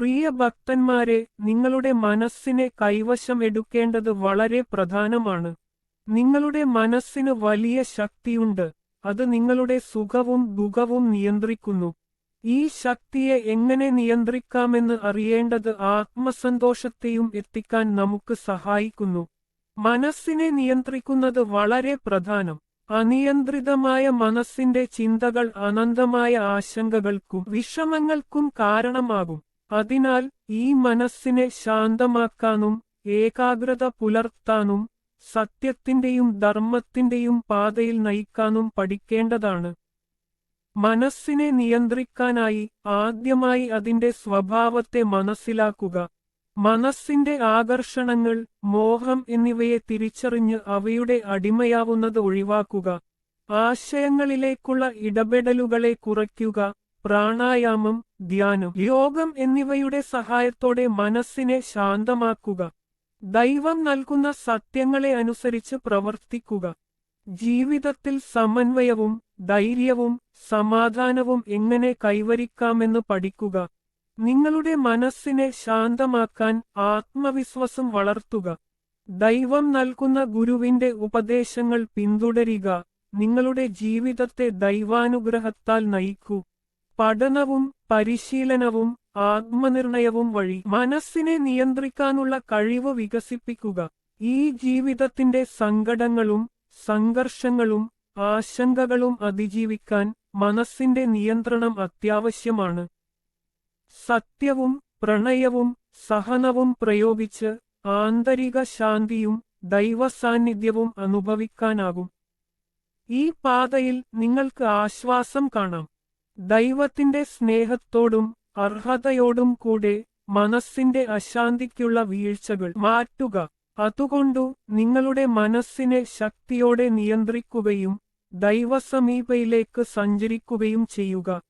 പ്രിയ ഭക്തന്മാരെ നിങ്ങളുടെ മനസ്സിനെ കൈവശം എടുക്കേണ്ടത് വളരെ പ്രധാനമാണ്. നിങ്ങളുടെ മനസ്സിന് വലിയ ശക്തിയുണ്ട്. അത് നിങ്ങളുടെ സുഖവും ദുഃഖവും നിയന്ത്രിക്കുന്നു. ഈ ശക്തിയെ എങ്ങനെ നിയന്ത്രിക്കാമെന്ന് അറിയേണ്ടത് ആത്മസന്തോഷത്തെയും എത്തിക്കാൻ നമുക്ക് സഹായിക്കുന്നു. മനസ്സിനെ നിയന്ത്രിക്കുന്നത് വളരെ പ്രധാനം. അനിയന്ത്രിതമായ മനസ്സിന്റെ ചിന്തകൾ അനന്തമായ ആശങ്കകൾക്കും വിഷമങ്ങൾക്കും കാരണമാകും. അതിനാൽ ഈ മനസ്സിനെ ശാന്തമാക്കാനും ഏകാഗ്രത പുലർത്താനും സത്യത്തിന്റെയും ധർമ്മത്തിന്റെയും പാതയിൽ നയിക്കാനും പഠിക്കേണ്ടതാണ്. മനസ്സിനെ നിയന്ത്രിക്കാനായി ആദ്യമായി അതിന്റെ സ്വഭാവത്തെ മനസ്സിലാക്കുക. മനസ്സിന്റെ ആകർഷണങ്ങൾ മോഹം എന്നിവയെ തിരിച്ചറിഞ്ഞ് അവയുടെ അടിമയാവുന്നത് ഒഴിവാക്കുക. ആശയങ്ങളിലേക്കുള്ള ഇടപെടലുകളെ കുറയ്ക്കുക. പ്രാണായാമം ധ്യാനം യോഗം എന്നിവയുടെ സഹായത്തോടെ മനസ്സിനെ ശാന്തമാക്കുക. ദൈവം നൽകുന്ന സത്യങ്ങളെ അനുസരിച്ച് പ്രവർത്തിക്കുക. ജീവിതത്തിൽ സമന്വയവും ധൈര്യവും സമാധാനവും എങ്ങനെ കൈവരിക്കാമെന്ന് പഠിക്കുക. നിങ്ങളുടെ മനസ്സിനെ ശാന്തമാക്കാൻ ആത്മവിശ്വാസം വളർത്തുക. ദൈവം നൽകുന്ന ഗുരുവിന്റെ ഉപദേശങ്ങൾ പിന്തുടരുക. നിങ്ങളുടെ ജീവിതത്തെ ദൈവാനുഗ്രഹത്താൽ നയിക്കൂ. പഠനവും പരിശീലനവും ആത്മനിർണയവും വഴി മനസ്സിനെ നിയന്ത്രിക്കാനുള്ള കഴിവ് വികസിപ്പിക്കുക. ഈ ജീവിതത്തിന്റെ സങ്കടങ്ങളും സംഘർഷങ്ങളും ആശങ്കകളും അതിജീവിക്കാൻ മനസ്സിന്റെ നിയന്ത്രണം അത്യാവശ്യമാണ്. സത്യവും പ്രണയവും സഹനവും പ്രയോഗിച്ച് ആന്തരിക ശാന്തിയും ദൈവസാന്നിധ്യവും അനുഭവിക്കാനാകും. ഈ പാതയിൽ നിങ്ങൾക്ക് ആശ്വാസം കാണാം. ദൈവത്തിന്റെ സ്നേഹത്തോടും അർഹതയോടും കൂടെ മനസ്സിന്റെ അശാന്തിക്കുള്ള വീഴ്ചകൾ മാറ്റുക. അതുകൊണ്ടു നിങ്ങളുടെ മനസ്സിനെ ശക്തിയോടെ നിയന്ത്രിക്കുകയും ദൈവസമീപയിലേക്ക് സഞ്ചരിക്കുകയും ചെയ്യുക.